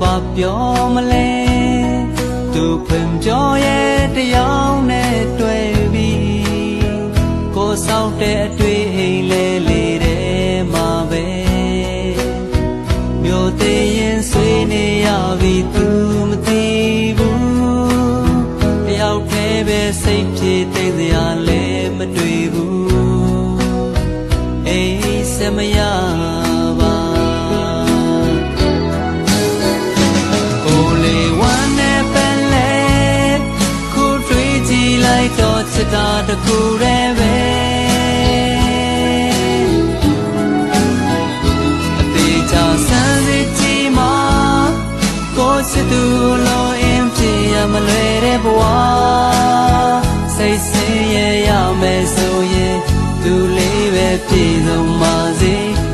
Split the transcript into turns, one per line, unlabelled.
ပြောမလဲသူဖွင့်ပြောရဲ့တရားနဲ့တွေ့ပြီးကိုဆောက်တဲ့အတွေ့အိမ်လဲလေးတဲ့မှာပဲမြို့သေးရင်ဆွေးနေရပြီသူမသိဘူးတယောက်တည်းပဲစိတ်ပြေသိစရာလဲမတွေ့ဘူးအိမ်စမရ တော့ချစ်တာတကူတည်းပဲအသေးချာဆန်းစစ်ကြည့်မှာကိုချစ်သူလိုအင်းပြေရမလွယ်တဲ့ဘဝစိတ်ဆင်းရဲရမယ်ဆိုရင်သူလေးပဲပြေဆုံးမှာ